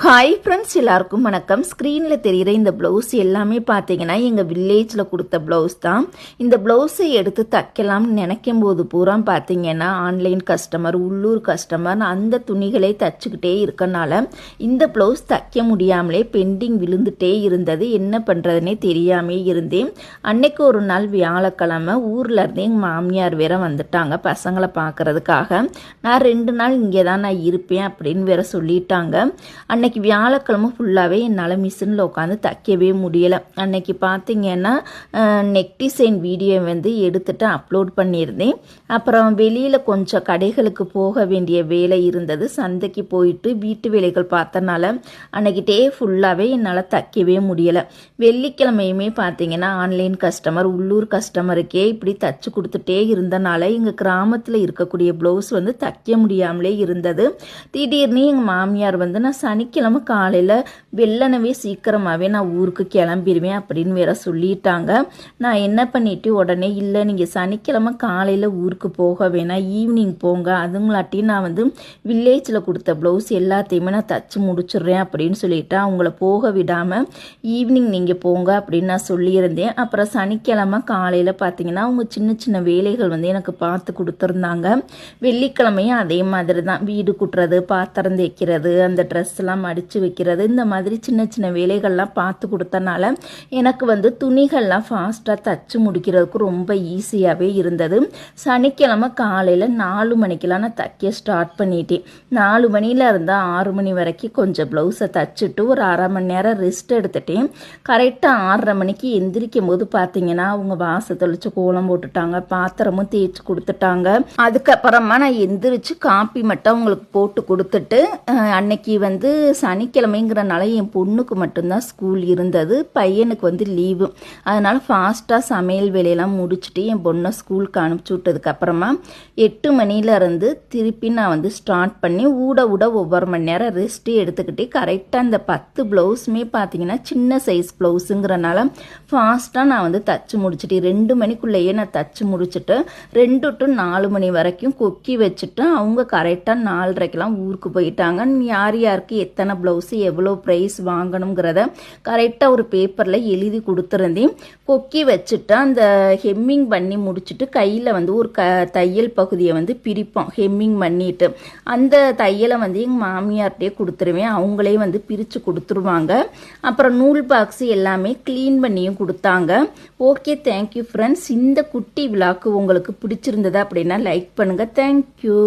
Hi friends எல்லாருக்கும் வணக்கம். ஸ்க்ரீனில் தெரிகிற இந்த ப்ளவுஸ் எல்லாமே பார்த்தீங்கன்னா எங்கள் வில்லேஜில் கொடுத்த ப்ளவுஸ் தான். இந்த ப்ளவுஸை எடுத்து தைக்கலாம்னு நினைக்கும் போது பூரா பார்த்தீங்கன்னா ஆன்லைன் கஸ்டமர் உள்ளூர் கஸ்டமர் அந்த துணிகளை தச்சுக்கிட்டே இருக்கனால இந்த ப்ளவுஸ் தைக்க முடியாமலே பெண்டிங் விழுந்துட்டே இருந்தது. என்ன பண்ணுறதுனே தெரியாமே இருந்தேன். அன்னைக்கு ஒரு நாள் வியாழக்கிழமை ஊரில் இருந்து எங்கள் மாமியார் வேற வந்துட்டாங்க பசங்களை பார்க்கறதுக்காக நான் ரெண்டு நாள் இங்கே தான் நான் இருப்பேன் அப்படின்னு வேற சொல்லிட்டாங்க. அன்னைக்கு வியாழக்கிழமை ஃபுல்லாகவே என்னால் மிஷினில் உட்காந்து தைக்கவே முடியலை. அன்னைக்கு பார்த்தீங்கன்னா நெக் டிசைன் வீடியோ வந்து எடுத்துட்டு அப்லோட் பண்ணியிருந்தேன். அப்புறம் வெளியில் கொஞ்சம் கடைகளுக்கு போக வேண்டிய வேலை இருந்தது. சந்தைக்கு போயிட்டு வீட்டு வேலைகள் பார்த்தனால அன்னைக்கு டே ஃபுல்லாகவே என்னால் தைக்கவே முடியலை. வெள்ளிக்கிழமையுமே பார்த்தீங்கன்னா ஆன்லைன் கஸ்டமர் உள்ளூர் கஸ்டமருக்கே இப்படி தச்சு கொடுத்துட்டே இருந்தனால எங்கள் கிராமத்தில் இருக்கக்கூடிய ப்ளவுஸ் வந்து தைக்க முடியாமலே இருந்தது. திடீர்னு எங்கள் மாமியார் வந்து நான் சனி சனிக்கிழமை காலையில் வெள்ளனவே சீக்கிரமாகவே நான் ஊருக்கு கிளம்பிடுவேன் அப்படின்னு வேற சொல்லிட்டாங்க. நான் என்ன பண்ணிட்டு உடனே இல்லை நீங்கள் சனிக்கிழமை காலையில் ஊருக்கு போக வேணாம். ஈவினிங் போங்க. அதுங்களாட்டியும் நான் வந்து வில்லேஜில் கொடுத்த ப்ளவுஸ் எல்லாத்தையுமே நான் தச்சு முடிச்சிடுறேன் அப்படின்னு சொல்லிட்டு. அவங்கள போக விடாமல் ஈவினிங் நீங்கள் போங்க அப்படின்னு நான் சொல்லியிருந்தேன். அப்புறம் சனிக்கிழமை காலையில் பார்த்தீங்கன்னா அவங்க சின்ன சின்ன வேலைகள் வந்து எனக்கு பார்த்து கொடுத்துருந்தாங்க. வெள்ளிக்கிழமையும் அதே மாதிரி தான் வீடு குட்டுறது பாத்திரம் தேய்க்கிறது அந்த ட்ரெஸ்லாம் எல்லாம் அடித்து வைக்கிறது இந்த மாதிரி சின்ன சின்ன வேலைகள்லாம் பார்த்து கொடுத்தனால எனக்கு வந்து துணிகள்லாம் ஃபாஸ்ட்டாக தச்சு முடிக்கிறதுக்கு ரொம்ப ஈஸியாகவே இருந்தது. சனிக்கிழமை காலையில் நாலு மணிக்கெலாம் நான் தைக்க ஸ்டார்ட் பண்ணிட்டேன். நாலு மணியில் இருந்தால் ஆறு மணி வரைக்கும் கொஞ்சம் ப்ளவுஸை தச்சுட்டு ஒரு அரை மணி நேரம் ரெஸ்ட் எடுத்துட்டேன். கரெக்டாக ஆறரை மணிக்கு எந்திரிக்கும் போது பார்த்தீங்கன்னா அவங்க வாச தெளிச்சு கோலம் போட்டுட்டாங்க பாத்திரமும் தேய்ச்சி கொடுத்துட்டாங்க. அதுக்கப்புறமா நான் எந்திரிச்சு காப்பி மட்டும் அவங்களுக்கு போட்டு கொடுத்துட்டு அன்னைக்கு வந்து சனிக்கிழமைங்கிறனால என் பொண்ணுக்கு மட்டும்தான் ஸ்கூல் இருந்தது. பையனுக்கு வந்து லீவு அதனால் ஃபாஸ்ட்டாக சமையல் வேலையெல்லாம் முடிச்சுட்டு என் பொண்ணை ஸ்கூலுக்கு அனுப்பிச்சி விட்டதுக்கப்புறமா எட்டு மணியில இருந்து திருப்பி நான் வந்து ஸ்டார்ட் பண்ணி ஊட ஊட ஒவ்வொரு மணி நேரம் ரெஸ்ட்டு எடுத்துக்கிட்டு கரெக்டாக அந்த பத்து ப்ளவுஸுமே பார்த்தீங்கன்னா சின்ன சைஸ் ப்ளவுஸுங்கிறனால ஃபாஸ்ட்டாக நான் வந்து தச்சு முடிச்சுட்டு ரெண்டு மணிக்குள்ளேயே நான் தச்சு முடிச்சுட்டு ரெண்டு டு நாலு மணி வரைக்கும் கொக்கி வச்சுட்டு அவங்க கரெக்டாக நாலரைக்கெல்லாம் ஊருக்கு போயிட்டாங்க. யார் யாருக்கு எத்தனை எத்தனை ப்ளவுஸு எவ்வளோ ப்ரைஸ் வாங்கணுங்கிறத கரெக்டாக ஒரு பேப்பரில் எழுதி கொடுத்துருந்தேன். கொக்கி வச்சுட்டு அந்த ஹெம்மிங் பண்ணி முடிச்சுட்டு கையில் வந்து ஒரு க தையல் பகுதியை வந்து பிரிப்போம் ஹெம்மிங் பண்ணிட்டு. அந்த தையலை வந்து எங்கள் மாமியார்கிட்டே கொடுத்துருவேன். அவங்களே வந்து பிரித்து கொடுத்துருவாங்க. அப்புறம் நூல் பாக்ஸ் எல்லாமே க்ளீன் பண்ணியும் கொடுத்தாங்க. ஓகே தேங்க்யூ ஃப்ரெண்ட்ஸ் இந்த குட்டி விழாக்கு உங்களுக்கு பிடிச்சிருந்தது அப்படின்னா லைக் பண்ணுங்கள் தேங்க்யூ